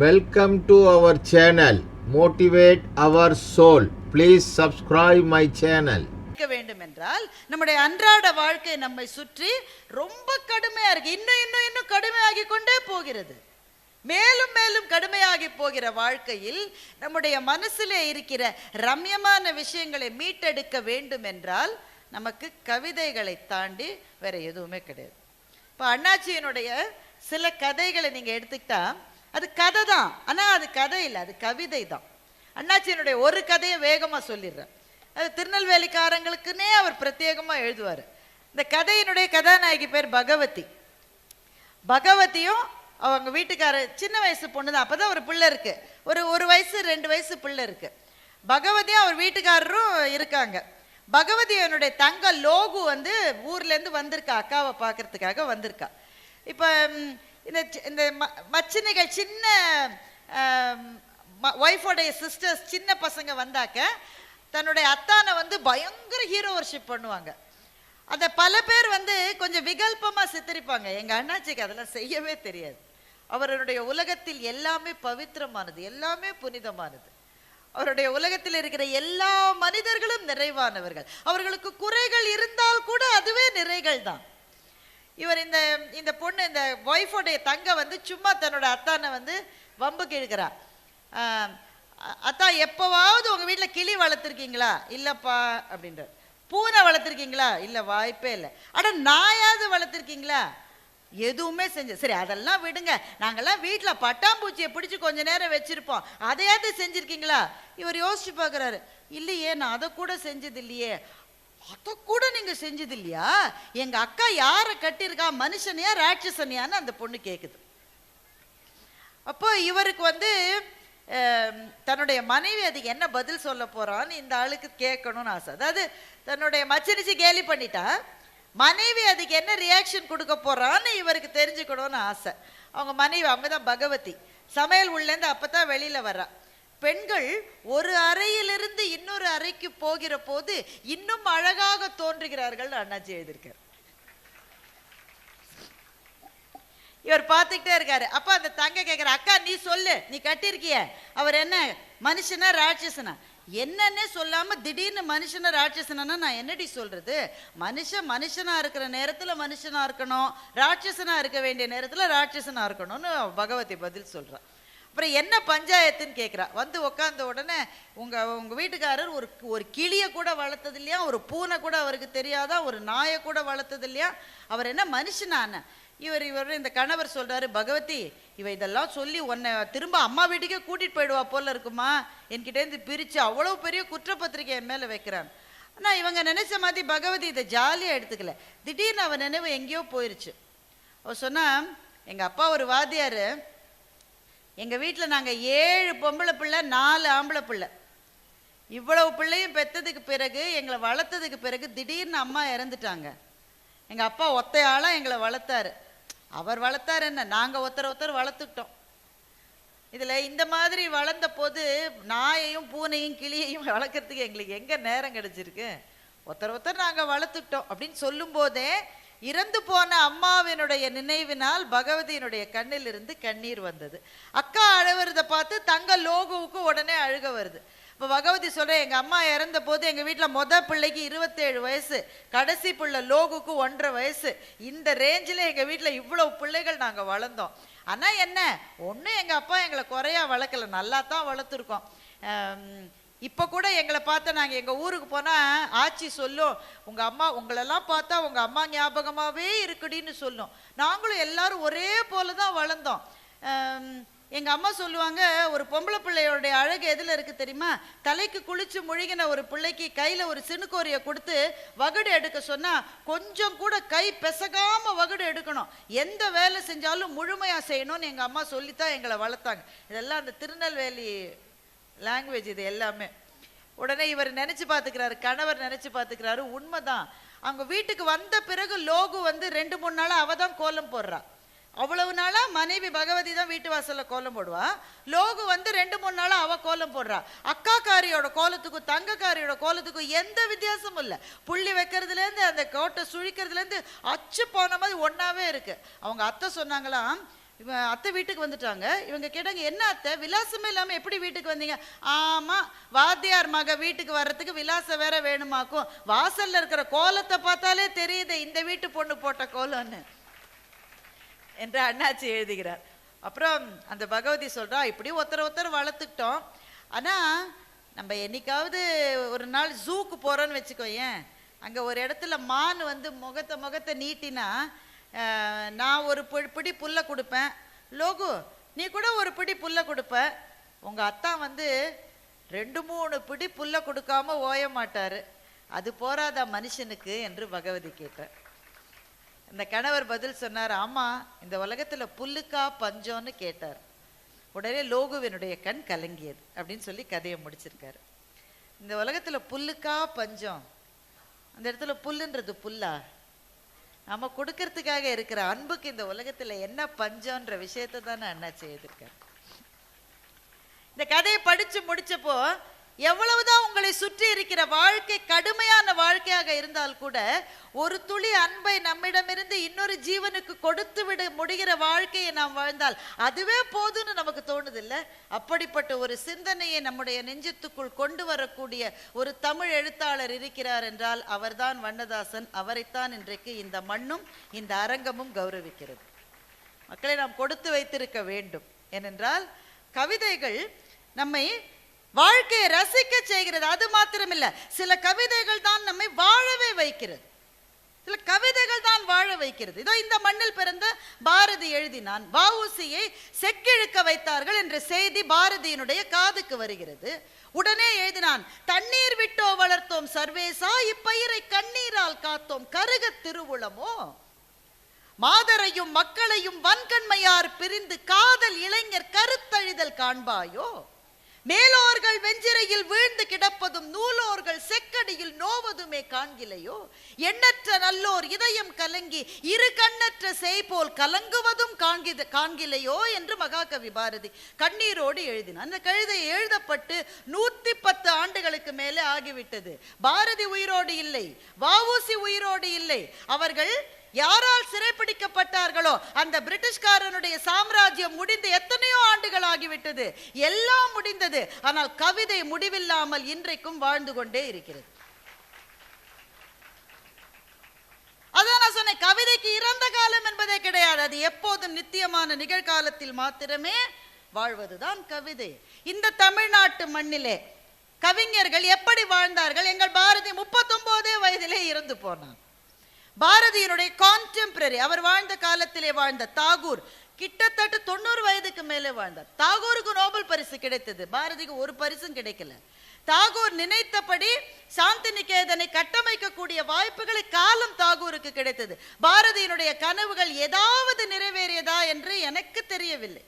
Welcome to our channel motivate our soul please subscribe my channel இருக்க வேண்டும் என்றால் நம்முடைய அன்றாட வாழ்க்கை நம்மை சுற்றி ரொம்ப கடுமையாக இருக்கு. இன்னும் இன்னும் இன்னும் கடுமையாகி கொண்டே போகிறது. மேலும் மேலும் கடுமையாகி போகிற வாழ்க்கையில் நம்முடைய மனசிலே இருக்கிற ரம்யமான விஷயங்களை மீட்டெடுக்க வேண்டும் என்றால் நமக்கு கவிதைகளை தாண்டி வேற எதுவுமே கிடையாது. இப்போ அண்ணாச்சியினுடைய சில கதைகளை நீங்கள் எடுத்துக்கிட்டா அது கதை தான் ஆனால் அது கதை இல்லை. அது கவிதை தான் அண்ணாச்சியினுடைய ஒரு கதையை வேகமாக சொல்லிடுறேன். அது திருநெல்வேலிக்காரங்களுக்குன்னே அவர் பிரத்யேகமாக எழுதுவார். இந்த கதையினுடைய கதாநாயகி பேர் பகவதி. பகவதியும் அவங்க வீட்டுக்கார சின்ன வயசு பொண்ணு தான் அப்பதான் ஒரு பிள்ளை இருக்குது ஒரு ஒரு வயசு ரெண்டு வயசு பிள்ளை இருக்குது பகவதியும் அவர் வீட்டுக்காரரும் இருக்காங்க. பகவதி என்னுடைய தங்க லோகு வந்து ஊர்லேருந்து வந்திருக்கா. அக்காவை பார்க்கறதுக்காக வந்திருக்கா. இப்போ இந்த சி- இந்த ம- சின்ன ஒய்ஃபோடைய சிஸ்டர்ஸ் சின்ன பசங்க வந்தாக்க தன்னுடைய அத்தானை வந்து பயங்கர ஹீரோ வர்ஷிப் பண்ணுவாங்க. அதை பல பேர் வந்து கொஞ்சம் விகல்பமாக சித்தரிப்பாங்க. எங்கள் அண்ணாச்சிக்கு அதெல்லாம் செய்யவே தெரியாது. அவருடைய உலகத்தில் எல்லாமே பவித்திரமானது எல்லாமே புனிதமானது. அவருடைய உலகத்தில் இருக்கிற எல்லா மனிதர்களும் நிறைவானவர்கள். அவர்களுக்கு குறைகள் இருந்தால் கூட அதுவே நிறைகள் தான் இவர் இந்த இந்த பொண்ணு இந்த ஒய்ஃபோடைய தங்க வந்து சும்மா தன்னோட அத்தானை வந்து வம்புக்கு இழுக்கிறா அத்தா எப்போவாவது உங்க வீட்டில் கிளி வளர்த்துருக்கீங்களா? இல்லைப்பா அப்படின்றார். பூனை வளர்த்துருக்கீங்களா? இல்லை வாய்ப்பே இல்லை. அட நாயாவது வளர்த்துருக்கீங்களா? எதுவுமே செஞ்சு சரி அதெல்லாம் விடுங்க. நாங்கள்லாம் வீட்டில் பட்டாம்பூச்சியை பிடிச்சி கொஞ்ச நேரம் வச்சிருப்போம். அதையாவது செஞ்சுருக்கீங்களா? இவர் யோசிச்சு பார்க்குறாரு இல்லையே நான் அதை கூட செஞ்சது இல்லையே அதை கூட நீங்க செஞ்சது இல்லையா எங்க அக்கா யாரை கட்டியிருக்கா? மனுஷனையா ராட்சசனையான்னு அந்த பொண்ணு கேட்குது அப்போ இவருக்கு வந்து தன்னுடைய மனைவி அதுக்கு என்ன பதில் சொல்ல போறான்னு இந்த ஆளுக்கு கேட்கணும்னு ஆசை. அதாவது தன்னுடைய மச்சனிச்சு கேலி பண்ணிட்டா மனைவி அதுக்கு என்ன ரியாக்ஷன் கொடுக்க போறான்னு இவருக்கு தெரிஞ்சுக்கணும்னு ஆசை. அவங்க மனைவி அவங்க தான் பகவதி. சமையல் உள்ளேருந்து அப்போ தான் வெளியில் வர்றா. பெண்கள் ஒரு அறையிலிருந்து இன்னொரு அறைக்கு போகிற போது இன்னும் அழகாக தோன்றுகிறார்கள் அண்ணாச்சி எழுதியிருக்கார். இவர் பார்த்துக்கிட்டே இருக்காரு. அப்ப அந்த தங்க கேட்கிற அக்கா நீ சொல்லு. நீ கட்டியிருக்கிய. அவர் என்ன மனுஷனா ராட்சசனா? என்னன்னே சொல்லாம திடீர்னு மனுஷனை ராட்சசனா நான் என்னடி சொல்றது? மனுஷன் மனுஷனா இருக்கிற நேரத்துல மனுஷனா இருக்கணும். ராட்சசனா இருக்க வேண்டிய நேரத்துல ராட்சசனா இருக்கணும்னு பகவதி பதில் சொல்கிறான் அப்புறம் என்ன பஞ்சாயத்துன்னு கேட்குறா வந்து உட்காந்த உடனே உங்கள் உங்கள் வீட்டுக்காரர் ஒரு ஒரு கிளியை கூட வளர்த்தது இல்லையா? ஒரு பூனை கூட அவருக்கு தெரியாதா? ஒரு நாயை கூட வளர்த்தது இல்லையா? அவர் என்ன மனுஷனான இவர் இவர் இந்த கணவர் சொல்கிறாரு பகவதி இவ இதெல்லாம் சொல்லி உன்னை திரும்ப அம்மா வீட்டுக்கே கூட்டிகிட்டு போயிடுவா போல இருக்குமா? என்கிட்டேருந்து பிரித்து அவ்வளோ பெரிய குற்றப்பத்திரிக்கை என் மேலே வைக்கிறான். ஆனால் இவங்க நினைச்ச மாதிரி பகவதி இதை ஜாலியாக எடுத்துக்கல. திடீர்னு அவன் நினைவு எங்கேயோ போயிருச்சு. அவர் சொன்னால் எங்கள் அப்பா ஒரு வாதியார் எங்கள் வீட்டில் நாங்கள் ஏழு பொம்பளை பிள்ளை நாலு ஆம்பளை பிள்ளை. இவ்வளவு பிள்ளையும் பெத்ததுக்கு பிறகு எங்களை வளர்த்ததுக்கு பிறகு திடீர்னு அம்மா இறந்துட்டாங்க. எங்கள் அப்பா ஒத்தையாளாக எங்களை வளர்த்தாரு. அவர் வளர்த்தாரு என்ன? நாங்கள் ஒருத்தர் ஒருத்தர் வளர்த்துக்கிட்டோம். இதில் இந்த மாதிரி வளர்ந்த போது நாயையும் பூனையும் கிளியையும் வளர்க்குறதுக்கு எங்களுக்கு எங்கே நேரம் கிடச்சிருக்கு? ஒருத்தர் ஒருத்தர் நாங்கள் வளர்த்துக்கிட்டோம் அப்படின்னு சொல்லும் போதே இறந்து போன அம்மாவினுடைய நினைவினால் பகவதியினுடைய கண்ணில் இருந்து கண்ணீர் வந்தது. அக்கா அழுவுறத பார்த்து தங்க லோகுவுக்கு உடனே அழுக வருது. இப்போ பகவதி சொல்கிற எங்கள் அம்மா இறந்த போது எங்கள் வீட்டில் மொத பிள்ளைக்கு இருபத்தேழு வயசு கடைசி பிள்ளை லோகுக்கு ஒன்றரை வயசு. இந்த ரேஞ்சில் எங்கள் வீட்டில் இவ்வளோ பிள்ளைகள் நாங்கள் வளர்ந்தோம். ஆனால் என்ன ஒன்றும் எங்கள் அப்பா எங்களை குறையா வளர்க்கல. நல்லா தான் வளர்த்துருக்கோம் இப்போ கூட எங்களை பார்த்தா நாங்கள் எங்கள் ஊருக்கு போனால் ஆச்சி சொல்லும் உங்கள் அம்மா உங்களெல்லாம் பார்த்தா உங்கள் அம்மா ஞாபகமாகவே இருக்குடின்னு சொல்லும். நாங்களும் எல்லாரும் ஒரே போல தான் வளர்ந்தோம் எங்கள் அம்மா சொல்லுவாங்க ஒரு பொம்பளை பிள்ளையோடைய அழகு எதில் இருக்குது தெரியுமா? தலைக்கு குளித்து முழுகின ஒரு பிள்ளைக்கு கையில் ஒரு சினுக்கோரியை கொடுத்து வகுடு எடுக்க சொன்னால் கொஞ்சம் கூட கை பெசகாமல் வகுடு எடுக்கணும். எந்த வேலை செஞ்சாலும் முழுமையாக செய்யணும்னு எங்கள் அம்மா சொல்லித்தான் எங்களை வளர்த்தாங்க. இதெல்லாம் அந்த திருநெல்வேலி லாங்குவேஜ் இது எல்லாமே. உடனே இவர் நினைச்சு பார்த்துக்கிறாரு கணவர் நினைச்சு பார்த்துக்கிறாரு உண்மைதான். அவங்க வீட்டுக்கு வந்த பிறகு லோகு வந்து ரெண்டு மூணு நாளா அவ தான் கோலம் போடுறா. அவ்வளவு நாளா மனைவி பகவதி தான் வீட்டு வாசல்ல கோலம் போடுவா. லோகு வந்து ரெண்டு மூணு நாளா அவள் கோலம் போடுறா. அக்காக்காரியோட கோலத்துக்கும் தங்கக்காரியோட கோலத்துக்கும் எந்த வித்தியாசமும் இல்லை. புள்ளி வைக்கிறதுல இருந்து அந்த கோட்டை சுழிக்கிறதுல இருந்து அச்சு போன மாதிரி ஒன்றாவே இருக்கு. அவங்க அத்தை சொன்னாங்களாம் இவன் அத்தை வீட்டுக்கு வந்துட்டாங்க. இவங்க கேட்டாங்க என்ன அத்தை? விலாசமே இல்லாமல் எப்படி வீட்டுக்கு வந்தீங்க? ஆமாம் வாத்தியார் மக வீட்டுக்கு வர்றதுக்கு விலாசம் வேற வேணுமாக்கும். வாசல்ல இருக்கிற கோலத்தை பார்த்தாலே தெரியுது இந்த வீட்டு பொண்ணு போட்ட கோலம்னு. என்று அண்ணாச்சி எழுதுகிறார். அப்புறம் அந்த பகவதி சொல்றா இப்படி ஒருத்தர் ஒருத்தர் வளர்த்துக்கிட்டோம். ஆனால் நம்ம என்னைக்காவது ஒரு நாள் ஜூக்கு போறோம்னு வச்சுக்கோ ஏன் அங்கே ஒரு இடத்துல மான் வந்து முகத்தை முகத்தை நீட்டினா நான் ஒரு பிடி புல்லை கொடுப்பேன். லோகு நீ கூட ஒரு பிடி புல்லை கொடுப்ப. உங்கள் அத்தா வந்து ரெண்டு மூணு பிடி புல்லை கொடுக்காம ஓய மாட்டார். அது போராதா மனுஷனுக்கு என்று பகவதி கேட்டார். இந்த கணவர் பதில் சொன்னார் ஆமாம் இந்த உலகத்தில் புல்லுக்கா பஞ்சம்னு கேட்டார். உடனே லோகுவினுடைய கண் கலங்கியது அப்படின்னு சொல்லி கதையை முடிச்சிருக்காரு. இந்த உலகத்தில் புல்லுக்கா பஞ்சம்? அந்த இடத்துல புல்லுன்றது புல்லா? நம்ம கொடுக்கறதுக்காக இருக்கிற அன்புக்கு இந்த உலகத்துல என்ன பஞ்சம்ன்ற விஷயத்தை தானே என்ன செய்திருக்கேன் இந்த கதையை படிச்சு முடிச்சப்போ எவ்வளவுதான் உங்களை சுற்றி இருக்கிற வாழ்க்கை கடுமையான வாழ்க்கையாக இருந்தால் கூட ஒரு துளி அன்பை நம்மிடமிருந்து இன்னொரு ஜீவனுக்கு கொடுத்து விட முடிகிற வாழ்க்கையை நாம் வாழ்ந்தால் அதுவே போதும்னு நமக்கு தோணுதில்ல? அப்படிப்பட்ட ஒரு சிந்தனையை நம்முடைய நெஞ்சத்துக்குள் கொண்டு வரக்கூடிய ஒரு தமிழ் எழுத்தாளர் இருக்கிறார் என்றால் அவர்தான் வண்ணதாசன். அவரைத்தான் இன்றைக்கு இந்த மண்ணும் இந்த அரங்கமும் கௌரவிக்கிறது. மக்களை நாம் கொடுத்து வைத்திருக்க வேண்டும். ஏனென்றால் கவிதைகள் நம்மை வாழ்க்கையை ரசிக்க செய்கிறது. அது மாத்திரமில்ல சில கவிதைகள் தான் நம்மை வாழவே வைக்கிறது. சில கவிதைகள் தான் வாழ வைக்கிறது. இதோ இந்த மண்ணில் பிறந்த பாரதி எழுதினான் வஉசியை செக்கிழுக்க வைத்தார்கள் என்ற செய்தி பாரதியினுடைய காதுக்கு வருகிறது. உடனே எழுதினான் தண்ணீர் விட்டோ வளர்த்தோம் சர்வேசா இப்பயிரை கண்ணீரால் காத்தோம் கருக திருவுளமோ? மாதரையும் மக்களையும் வன்கண்மையார் பிரிந்து காதல் இளைஞர் கருத்தழிதல் காண்பாயோ? மேலோர்கள் வெஞ்சிரையில் வீழ்ந்து கிடப்பதும் நூலோர்கள் செக்கடியில் நோவதுமே காண்கிலையோ? எண்ணற்ற நல்லோர் இதயம் கலங்கி இரு கண்ணற்ற செய்போல் கலங்குவதும் காண்கித காண்கிலையோ? என்று மகாகவி பாரதி கண்ணீரோடு எழுதினார் அந்த கழுதை எழுதப்பட்டு நூத்தி பத்து ஆண்டுகளுக்கு மேலே ஆகிவிட்டது. பாரதி உயிரோடு இல்லை வாவூசி உயிரோடு இல்லை. அவர்கள் யாரால் சிறைப்பிடிக்கப்பட்டார்களோ அந்த பிரிட்டிஷ்காரனுடைய சாம்ராஜ்யம் முடிந்து எத்தனையோ ஆண்டுகள் ஆகிவிட்டது எல்லாம் முடிந்தது. ஆனால் கவிதை முடிவில்லாமல் இன்றைக்கும் வாழ்ந்து கொண்டே இருக்கிறது. அதான் நான் சொன்னேன் கவிதைக்கு இறந்த காலம் என்பதே கிடையாது. அது எப்போதும் நித்தியமான நிகழ்காலத்தில் மாத்திரமே வாழ்வதுதான் கவிதை. இந்த தமிழ்நாட்டு மண்ணிலே கவிஞர்கள் எப்படி வாழ்ந்தார்கள்? எங்கள் பாரதி முப்பத்தொன்பதே வயதிலே இறந்து போனான். பாரதியினுடைய கான்டெம்பரரி அவர் வாழ்ந்த காலத்திலே வாழ்ந்த தாகூர் கிட்டத்தட்ட தொண்ணூறு வயதுக்கு மேலே வாழ்ந்தார். தாகூருக்கு நோபல் பரிசு கிடைத்தது. பாரதிக்கு ஒரு பரிசும் கிடைக்கல. தாகூர் நினைத்தபடி சாந்தி நிகேதனை கட்டமைக்கக்கூடிய வாய்ப்புகளை காலம் தாகூருக்கு கிடைத்தது. பாரதியினுடைய கனவுகள் ஏதாவது நிறைவேறியதா என்று எனக்கு தெரியவில்லை.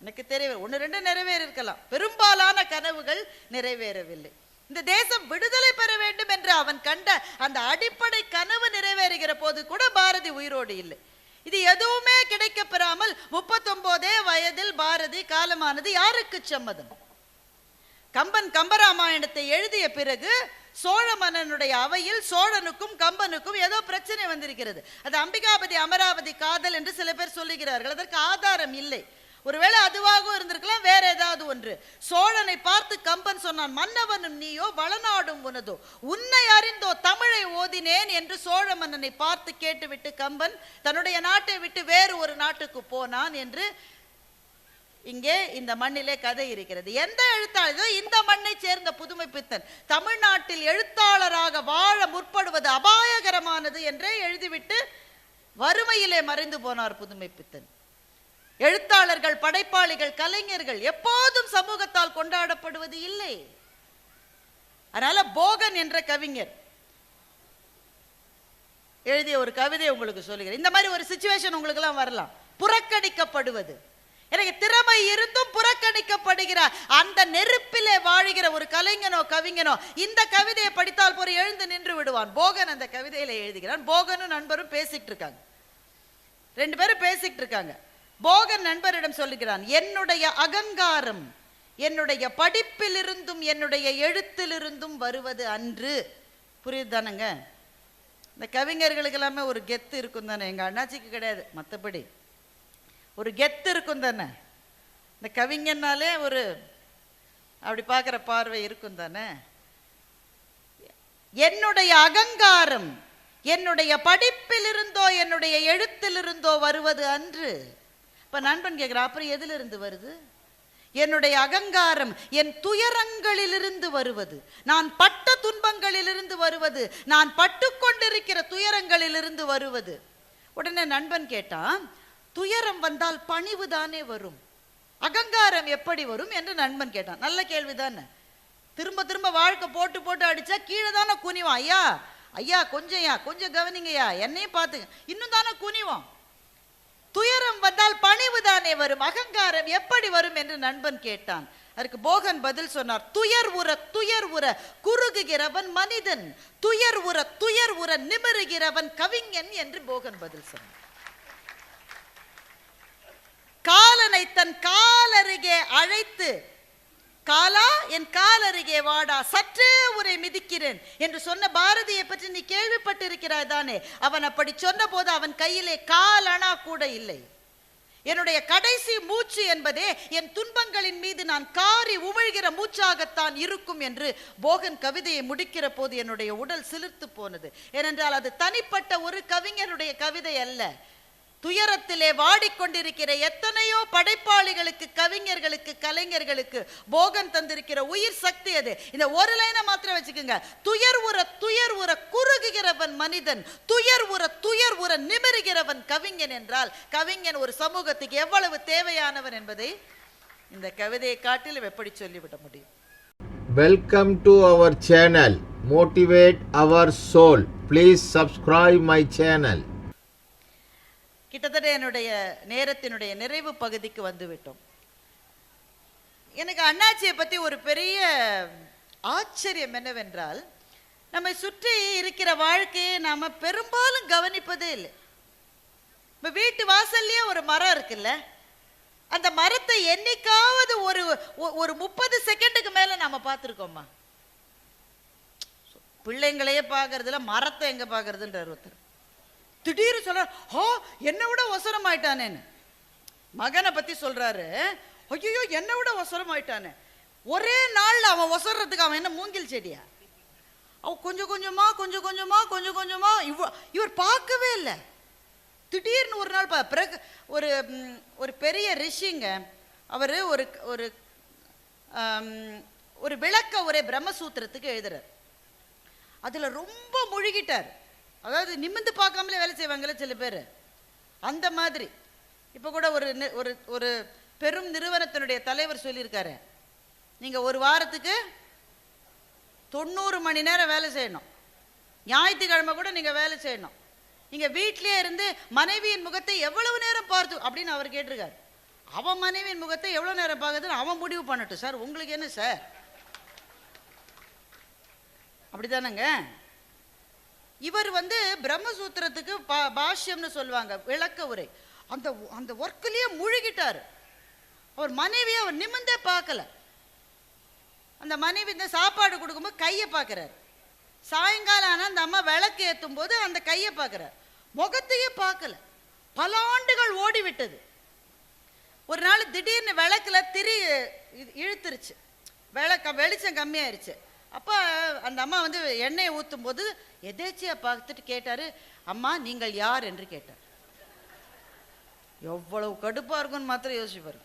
எனக்கு தெரியவில்லை. ஒன்று ரெண்டு நிறைவேறிருக்கலாம். பெரும்பாலான கனவுகள் நிறைவேறவில்லை. இந்த தேசம் விடுதலை பெற வேண்டும் என்று அவன் கண்ட அந்த அடிப்படை கனவு நிறைவேறுகிற போது கூட பாரதி உயிரோடு இல்லை. இது எதுவுமே கிடைக்கப் பெறாமல் முப்பத்தொன்பதே வயதில் பாரதி காலமானது யாருக்கு சம்மதம்? கம்பன் கம்பராமாயணத்தை எழுதிய பிறகு சோழ மன்னனுடைய அவையில் சோழனுக்கும் கம்பனுக்கும் ஏதோ பிரச்சனை வந்திருக்கிறது. அது அம்பிகாபதி அமராவதி காதல் என்று சில பேர் சொல்லுகிறார்கள். அதற்கு ஆதாரம் இல்லை. ஒருவேளை அதுவாகவும் இருந்திருக்கலாம் வேற ஏதாவது ஒன்று. சோழனை பார்த்து கம்பன் சொன்னான் மன்னவனும் நீயோ வளநாடும் உனதோ. உன்னை அறிந்தோ தமிழை ஓதினேன் என்று சோழ மன்னனை பார்த்து கேட்டுவிட்டு கம்பன் தன்னுடைய நாட்டை விட்டு வேறு ஒரு நாட்டுக்கு போனான் என்று இங்கே இந்த மண்ணிலே கதை இருக்கிறது. எந்த எழுத்தாளர் இந்த மண்ணை சேர்ந்த புதுமை பித்தன் தமிழ்நாட்டில் எழுத்தாளராக வாழ முற்படுவது அபாயகரமானது என்றே எழுதிவிட்டு வறுமையிலே மறைந்து போனார் புதுமை பித்தன். எழுத்தாளர்கள் படைப்பாளிகள் கலைஞர்கள் எப்போதும் சமூகத்தால் கொண்டாடப்படுவது இல்லை. அதனால போகன் என்ற கவிஞர் எழுதிய ஒரு கவிதை உங்களுக்கு சொல்லுகிறேன். இந்த மாதிரி ஒரு சுச்சுவேஷன் உங்களுக்கு எல்லாம் வரலாம். புறக்கணிக்கப்படுவது. எனக்கு திறமை இருந்தும் புறக்கணிக்கப்படுகிறார். அந்த நெருப்பிலே வாழுகிற ஒரு கலைஞனோ கவிஞனோ இந்த கவிதையை படித்தால் போற எழுந்து நின்று விடுவான். போகன் அந்த கவிதையில எழுதுகிறான். போகனும் நண்பரும் பேசிட்டு இருக்காங்க. ரெண்டு பேரும் பேசிட்டு இருக்காங்க. போகன் நண்பரிடம் சொல்லுகிறான் என்னுடைய அகங்காரம் என்னுடைய படிப்பிலிருந்தும் என்னுடைய எழுத்திலிருந்தும் வருவது அன்று. புரியுதானுங்க இந்த கவிஞர்களுக்கு எல்லாமே ஒரு கெத்து இருக்கும் தானே? எங்கள் அண்ணாச்சிக்கு கிடையாது மற்றபடி ஒரு கெத்து இருக்கும் தானே? இந்த கவிஞன்னாலே ஒரு அப்படி பார்க்குற பார்வை இருக்கும் தானே? என்னுடைய அகங்காரம் என்னுடைய படிப்பிலிருந்தோ என்னுடைய எழுத்திலிருந்தோ வருவது அன்று. இப்போ நண்பன் கேட்குறா அப்புறம் எதிலிருந்து வருது? என்னுடைய அகங்காரம் என் துயரங்களிலிருந்து வருவது. நான் பட்ட துன்பங்களிலிருந்து வருவது. நான் பட்டு கொண்டிருக்கிற துயரங்களிலிருந்து வருவது. உடனே நண்பன் கேட்டான் துயரம் வந்தால் பணிவு தானே வரும்? அகங்காரம் எப்படி வரும் என்று நண்பன் கேட்டான். நல்ல கேள்விதானே திரும்ப திரும்ப வாழ்க்கை போட்டு போட்டு அடிச்சா கீழே தானே குனிவான். ஐயா ஐயா கொஞ்சம் ஐயா கொஞ்சம் கவனிங்கய்யா. என்னையும் பார்த்துங்க. இன்னும் தானே குனிவான். துயரம் வந்தால் பணிவு தானே வரும் அகங்காரம் எப்படி வரும் என்று நண்பன் கேட்டான். அதற்கு போகன் பதில் சொன்னார் துயர் உற துயர் உற குறுகுகிறவன் மனிதன். துயர் உற துயர் உற நிமிருகிறவன் கவிஞன் என்று போகன் பதில் சொன்னார். காலனை தன் காலருகே அழைத்து காலா என் காலருகே வாடா சற்றே உரை மிதிக்கிறேன். என்று சொன்ன பாரதியை பற்றி நீ கேள்விப்பட்டிருக்கிறாய் தானே? அவன் அப்படி சொன்னபோது அவன் கையிலே கால் அணா கூட இல்லை. என்னுடைய கடைசி மூச்சு என்பதே என் துன்பங்களின் மீது நான் காரி உமிழ்கிற மூச்சாகத்தான் இருக்கும் என்று போகன் கவிதையை முடிக்கிற போது என்னுடைய உடல் சிலிர்த்து போனது. ஏனென்றால் அது தனிப்பட்ட ஒரு கவிஞனுடைய கவிதை அல்ல. துயரத்திலே வாடிக்கொண்டிருக்கிற எத்தனையோ படைப்பாளிகளுக்கு கவிஞர்களுக்கு கலைஞர்களுக்கு போகன் தந்திருக்கிற உயிர் சக்தி அது. இந்த ஒரு லைனை மாத்திரம் வச்சுக்கோங்க. துயர் உற துயர் உற குறுகுகிறவன் மனிதன் துயர் உற துயர் உற நிமிருகிறவன் கவிஞன் என்றால் கவிஞன் ஒரு சமூகத்துக்கு எவ்வளவு தேவையானவன் என்பதை இந்த கவிதையை காட்டிலும் எப்படி சொல்லிவிட முடியும்? Welcome to our channel motivate our soul please subscribe my channel கிட்டத்தட்ட என்னுடைய நேரத்தினுடைய நிறைவு பகுதிக்கு வந்துவிட்டோம். எனக்கு அண்ணாச்சியை பற்றி ஒரு பெரிய ஆச்சரியம் என்னவென்றால் நம்மை சுற்றி இருக்கிற வாழ்க்கையை நாம் பெரும்பாலும் கவனிப்பதே இல்லை. இப்போ வீட்டு வாசல்லையே ஒரு மரம் இருக்குல்ல? அந்த மரத்தை என்னைக்காவது ஒரு ஒரு முப்பது செகண்டுக்கு மேலே நாம் பார்த்துருக்கோமா? பிள்ளைங்களையே பார்க்கறதுல மரத்தை எங்கே பார்க்கறதுன்ற ஒருத்தர். திடீர்னு சொல்கிறார் ஹோ என்னை விட ஒசரம் ஆயிட்டானேன்னு மகனை பற்றி சொல்கிறாரு ஐயோ என்னை விட ஒசரம் ஆயிட்டானே ஒரே நாளில் அவன் ஒசர்றதுக்கு அவன் என்ன மூங்கில் செடியா? அவன் கொஞ்சம் கொஞ்சமாக கொஞ்சம் கொஞ்சமாக கொஞ்சம் கொஞ்சமாக இவ் இவர் பார்க்கவே இல்லை. திடீர்னு ஒரு நாள் பிறகு ஒரு ஒரு பெரிய ரிஷிங்க அவர் ஒரு ஒரு ஒரு விளக்க ஒரே பிரம்மசூத்திரத்துக்கு எழுதுறார். அதில் ரொம்ப முழுகிட்டார். அதாவது நிமிந்து பார்க்காமலே வேலை செய்வாங்கல்ல சில பேர். அந்த மாதிரி. இப்போ கூட ஒரு நி- ஒரு ஒரு பெரும் நிறுவனத்தினுடைய தலைவர் சொல்லியிருக்காரு. நீங்கள் ஒரு வாரத்துக்கு தொண்ணூறு மணி நேரம் வேலை செய்யணும். ஞாயிற்றுக்கிழமை கூட நீங்கள் வேலை செய்யணும். நீங்கள் வீட்டிலே இருந்து மனைவியின் முகத்தை எவ்வளவு நேரம் பார்த்து அப்படின்னு அவர் கேட்டிருக்காரு. அவன் மனைவியின் முகத்தை எவ்வளோ நேரம் பார்க்குதுன்னு அவன் முடிவு பண்ணட்டும். சார் உங்களுக்கு என்ன சார்? அப்படி தானேங்க இவர் வந்து பிரம்மசூத்திரத்துக்கு பா பாஷ்யம்னு சொல்லுவாங்க விளக்க உரை. அந்த அந்த ஒர்க்கிலேயே முழுகிட்டார். அவர் மனைவியை அவர் நிமிந்தே பார்க்கல. அந்த மனைவி இந்த சாப்பாடு கொடுக்கும்போது கையை பார்க்குறாரு. சாயங்காலம் ஆனால் அந்த அம்மா விளக்கு ஏற்றும் போது அந்த கையை பார்க்குறார். முகத்தையே பார்க்கல. பல ஆண்டுகள் ஓடி விட்டது ஒரு நாள் திடீர்னு விளக்கில் திரி இழுத்துருச்சு. விளக்க வெளிச்சம் கம்மியாயிருச்சு. அப்போ அந்த அம்மா வந்து எண்ணெயை ஊற்றும் போது எதேச்சியாக பார்த்துட்டு கேட்டார் அம்மா நீங்கள் யார்? என்று கேட்டார். எவ்வளவு கடுப்பாக இருக்கும்னு மாத்திரம் யோசிப்பார்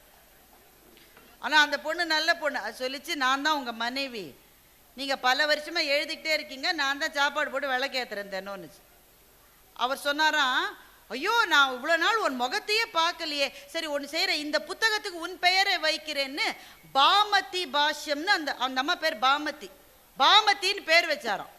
ஆனால் அந்த பொண்ணு நல்ல பொண்ணு. அது சொல்லிச்சு நான் தான் உங்கள் மனைவி. நீங்கள் பல வருஷமாக எழுதிக்கிட்டே இருக்கீங்க. நான் தான் சாப்பாடு போட்டு விளக்கேற்றுறேன் தினம்னுச்சு அவர் சொன்னாராம் ஐயோ நான் இவ்வளோ நாள் உன் முகத்தையே பார்க்கலையே. சரி ஒன்று செய்கிற இந்த புத்தகத்துக்கு உன் பெயரை வைக்கிறேன்னு பாமதி பாஷ்யம்னு அந்த அந்த அம்மா பேர் பாமதி. பாமத்தின்னு பேர் வச்சாராம்.